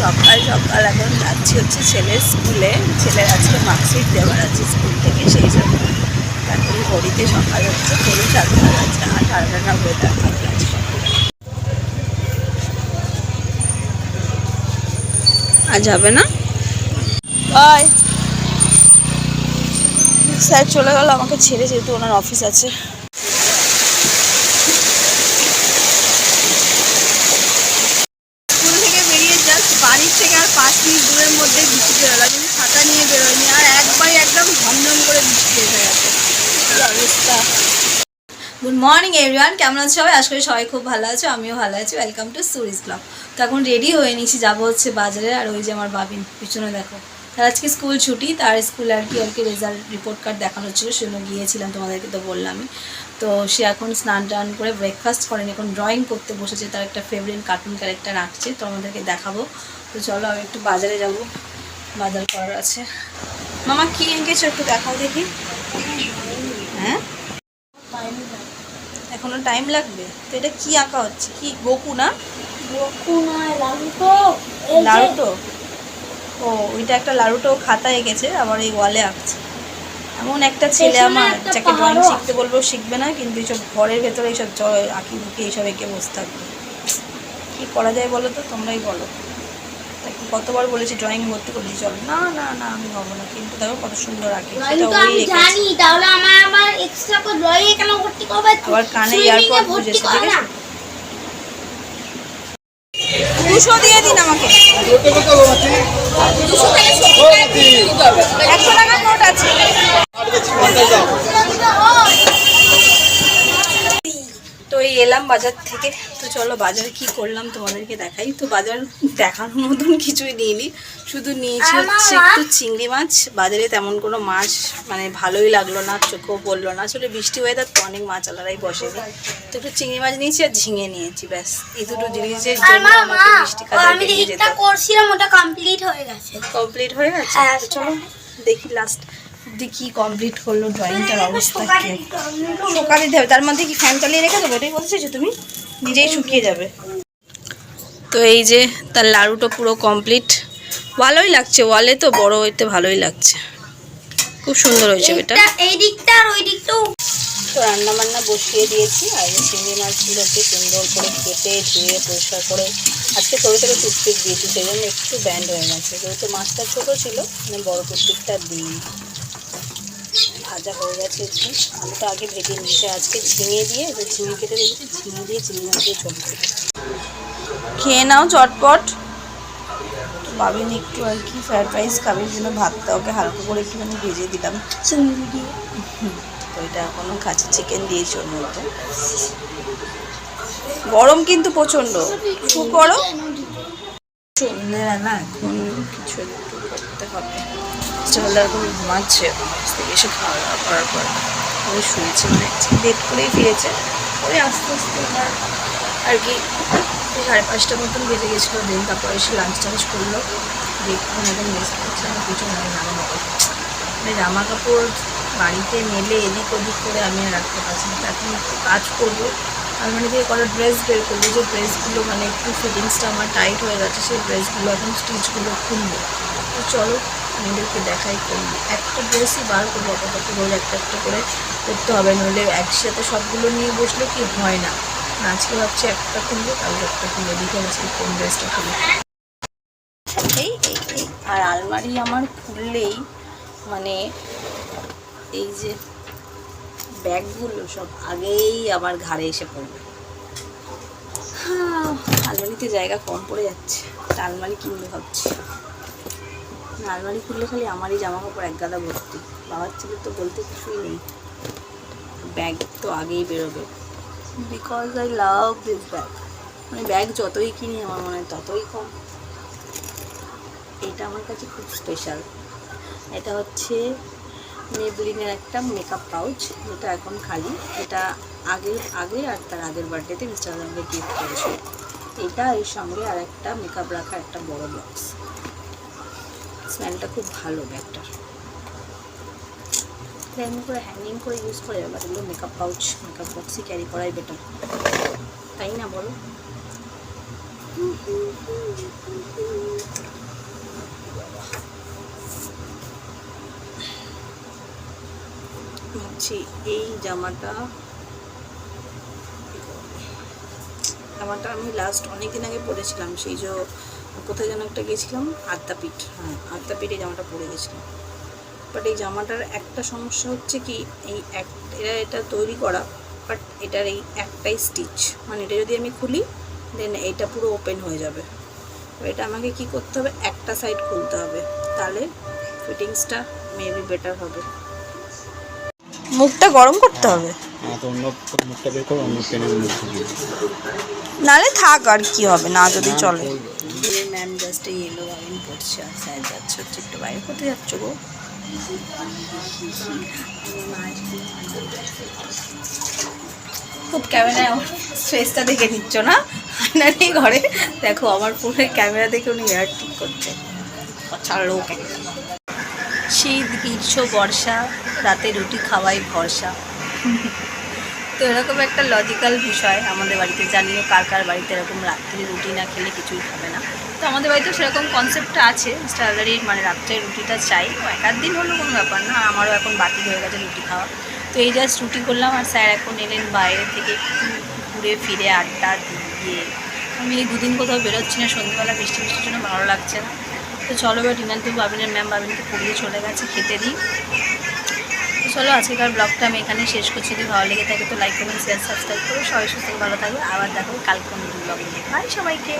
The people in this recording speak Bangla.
সকাল সকাল এখন যাচ্ছি হচ্ছে ছেলের স্কুলে। ছেলের আজকে মার্কশিট দেওয়ার আছে স্কুল থেকে, সেই জন্য এখন ঘড়িতে সকাল হচ্ছে, ঘড়ি সাতটা আছে আর ঠান্ডা না ভালো লাগছে আর যাবে না? বাই। স্যার চলে গেল, আমাকে ছেড়ে যেহেতু ওনার অফিস আছে স্কুল থেকে বেরিয়ে জাস্ট বাড়ির থেকে আর পাঁচ মিনিট দূরের মধ্যে বৃষ্টি চলে গেল কিন্তু ছাতা নিয়ে বেরোয়নি আর একবারই একদম ঝমঝম করে বৃষ্টি এসে গেছে কি অবস্থা গুড মর্নিং এভরিওয়ান কেমন আছো সবাই? আশা করি সবাই খুব ভালো আছো, আমিও ভালো আছি। ওয়েলকাম টু সুরিজ ব্লগ তো এখন রেডি হয়ে নিয়েছি, যাব হচ্ছে বাজারে। আর ওই যে আমার বাবিন, পিছনে দেখো। তার আজকে স্কুল ছুটি, তার স্কুলে আর কি আর কি রেজাল্ট রিপোর্ট কার্ড দেখানো ছিল সেজন্য গিয়েছিলাম তোমাদেরকে তো বললামই তো সে এখন স্নান টান করে ব্রেকফাস্ট করেন, এখন ড্রয়িং করতে বসেছে, তার একটা ফেভারিট কার্টুন ক্যারেক্টার আঁকছে, তো আমাদেরকে দেখাবো। তো চলো আমি একটু বাজারে যাব। বাজার করার আছে। মামা, কী এঁকেছো একটু দেখাও দেখি। হ্যাঁ? এখনও টাইম লাগবে? তো এটা কি আঁকা হচ্ছে? কি গোকু না? লারুটো। ও ওইটা একটা লারুটো খাতা এঁকেছে আবার এই ওয়ালে আঁকছে। এমন একটা ছেলে আমার যাকে ড্রয়িং শিখতে বলব শিখবে না কিন্তু এইসব ঘরের ভেতরে এইসব জ- আঁকি বুকি এইসব এঁকে বসে থাকবে। কি করা যায় বলো তো? তোমরাই বলো। কতবার বলেছি ড্রয়িং ভর্তি করতে চল না না না আমি হব না। কিন্তু দেখো কত সুন্দর আঁকে জানি তাহলে আমার আবার এক্সট্রা করে ড্রয়িং কেন ভর্তি করবে? আবার কানে ভর্তি বুঝেছে ঠিক আছে? দুশো দিয়ে দিন আমাকে। দুশো থেকে সত্তর একশো টাকার নোট আছে। তো এই এলাম বাজার থেকে। তো চলো বাজারে কি করলাম তোমাদেরকে দেখাই। তো বাজার দেখানোর মতন কিছুই নিইনি। শুধু নিয়েছি হচ্ছে একটু চিংড়ি মাছ। বাজারে তেমন কোনো মাছ মানে ভালোই লাগল না চোখেও পড়ল না। আসলে বৃষ্টি ওয়েদার তো অনেক মাছ আলাদাই বসেনি। তো একটু চিংড়ি মাছ নিয়েছি আর ঝিঙে নিয়েছি ব্যাস। এই দুটো জিনিসের জন্য আমাকে বৃষ্টি কাজে বেরিয়ে যেতে। কমপ্লিট হয়ে গেছে। কমপ্লিট হয়ে গেছে? হ্যাঁ, চলো দেখি লাস্ট দেখি কমপ্লিট করল ড্রয়িংটার অবস্থা কি? শুকা দিতে হবে তার মধ্যে কি ফ্যান চালিয়ে রেখে দেবো? এটাই বলতে চাইছো তুমি নিজেই শুকিয়ে যাবে। তো এই যে তার লাড়ুটা পুরো কমপ্লিট ভালোই লাগছে ওয়ালে তো বড় হইতে ভালোই লাগছে। খুব সুন্দর হয়েছে এটা এই দিকটা আর ওই দিকটাও তো। রান্না বান্না বসিয়ে দিয়েছি আর এই চিংড়ি মাছগুলোকে সুন্দর করে কেটে ধুয়ে পরিষ্কার করে আজকে ছোটো ছোটো টুথপিক দিয়েছি সেই জন্য একটু ব্যান্ড হয়ে গেছে। যেহেতু মাছটা ছোটো ছিল মানে বড় টুথপিকটা দিই ভাজা হয়ে গেছে একটু। আলুটা আগে ভেজে নিয়েছি আজকে ঝিঙে দিয়ে এবার ঝিঙে কেটে রেখেছি ঝিঙে দিয়ে চিংড়ি মাছ দিয়ে চলছে। খেয়ে নাও চটপট। ভাবিন একটু আর কি ফ্রায়েড রাইস খাবে জন্য ভাতটা ওকে হালকা করে একটুখানি ভেজে দিলাম। চিংড়ি দিয়ে। তো এটা এখনও কাঁচা চিকেন দিয়েছি ওর মধ্যে। গরম কিন্তু প্রচণ্ড। খুব গরম সন্ধ্যেবেলা এখন কিছু একটু করতে হবে। চলে এখন ঘুমাচ্ছে এসে খাওয়া দাওয়া করার পর। ওই শুয়েছে মানে লেট করেই ফিরেছে। ওই আস্তে আস্তে ওনার আর কি সাড়ে পাঁচটা মতন বেজে গেছিল দিন। তারপর এসে লাঞ্চ টাঞ্চ করল। দেখুন একদম মিস করছে আমার কিছু মানে জামা কাপড় মানে জামা কাপড় বাড়িতে মেলে, এদিক ওদিক করে আমি রাখতে পারছি না। এখন একটু কাজ করব। আর মানে থেকে কটা ড্রেস বের করব। যে ড্রেসগুলো মানে একটু ফিটিংসটা আমার টাইট হয়ে গেছে সেই ড্রেসগুলো এখন স্টিচগুলো খুলবো। তো চলো, মেয়েদেরকে দেখাই করব একটা ড্রেসই বার করব আপাতত, রোজ একটা একটা করে করতে হবে। নইলে একসাথে সবগুলো নিয়ে বসলে কি হয় না? আজকে ভাবছি একটা খুলবো, কালকে একটা খুলবো। দেখে আজকে কোন ড্রেসটা খুলবো এই। আর আলমারি আমার খুললেই মানে এই যে ব্যাগগুলো সব আগেই আমার ঘাড়ে এসে পড়বে। হ্যাঁ, আলমারিতে জায়গা কম পড়ে যাচ্ছে আলমারি কিনতে ভাবছি। আলমারি খুললে খালি আমারই জামা কাপড় এক গাদা ভর্তি। বাবার ছেলে তো বলতে কিছুই নেই। ব্যাগ তো আগেই বেরোবে। Because I love this bag মানে ব্যাগ যতই কিনি আমার মনে হয় ততই কম। এটা আমার কাছে খুব স্পেশাল এটা হচ্ছে মেবলিনের একটা মেকআপ পাউচ যেটা এখন খালি। এটা আগের আগে আর তার আগের বার্থডেতে মিস্টার গিফট করেছে এটা এর সঙ্গে আর একটা মেকআপ রাখা একটা বড় বক্স স্মেলটা খুব ভালো ব্যাগটার। এমনি করে হ্যাঙ্গিং করে ইউজ করে বাট এগুলো মেকআপ পাউচ মেকআপ বক্সই ক্যারি করাই বেটার তাই না বলো? দেখাচ্ছি এই জামাটা। জামাটা আমি লাস্ট অনেক দিন আগে পরেছিলাম, সেই যে কোথায় যেন একটা গেছিলাম আদ্যাপীঠ। হ্যাঁ আদ্যাপীঠে জামাটা পরে গেছিলাম বাট এই জামাটার একটা সমস্যা হচ্ছে কি, এই এক, এরা এটা তৈরি করা বাট এটার এই একটাই স্টিচ মানে এটা যদি আমি খুলি দেন এটা পুরো ওপেন হয়ে যাবে। এটা আমাকে কি করতে হবে? একটা সাইড খুলতে হবে। তাহলে ফিটিংসটা মেবি বেটার হবে। মুখটা গরম করতে হবে। হ্যাঁ নালে থাক আর কি হবে না যদি চলে। ম্যাম জাস্ট এই এলো গাউন পড়ছে আর স্যার যাচ্ছে হচ্ছে একটু বাইরে। কোথায় যাচ্ছ গো? খুব ক্যামেরায় আমার ফেসটা দেখে নিচ্ছ না? আয়না নেই ঘরে। দেখো আমার ফোনের ক্যামেরা দেখে উনি হেয়ার ঠিক করছে। ছাড় লোক একটা শীত গ্রীষ্ম, বর্ষা, রাতে রুটি খাওয়াই ভরসা। তো এরকম একটা লজিক্যাল বিষয় আমাদের বাড়িতে, জানিও কার কার বাড়িতে এরকম রাত্রে রুটি না খেলে কিছুই খাবে না। তো আমাদের বাড়িতেও সেরকম কনসেপ্টটা আছে স্যালারি মানে রাত্রে রুটিটা চাই। ও এক আধ দিন হলো কোনো ব্যাপার না, আমারও এখন বাতিল হয়ে গেছে রুটি খাওয়া। তো এই জাস্ট রুটি করলাম আর স্যার এখন এলেন বাইরে থেকে ঘুরে ফিরে আড্ডা দিয়ে। আমি এই দুদিন কোথাও বেরোচ্ছি না সন্ধ্যেবেলা বৃষ্টি বৃষ্টির জন্য ভালো লাগছে না। তো চলো এবার ডিনার দিব বাবিনের ম্যাম বাবিনকে পড়িয়ে চলে গেছে খেতে দিই। তো চলো আজকেকার ব্লগটা আমি এখানে শেষ করছি। যদি ভালো লেগে থাকে তো লাইক করুন শেয়ার সাবস্ক্রাইব করো সবাই সুস্থ ভালো থাকবে আবার দেখো কালকে অন্য ব্লগ নিয়ে। বাই সবাইকে।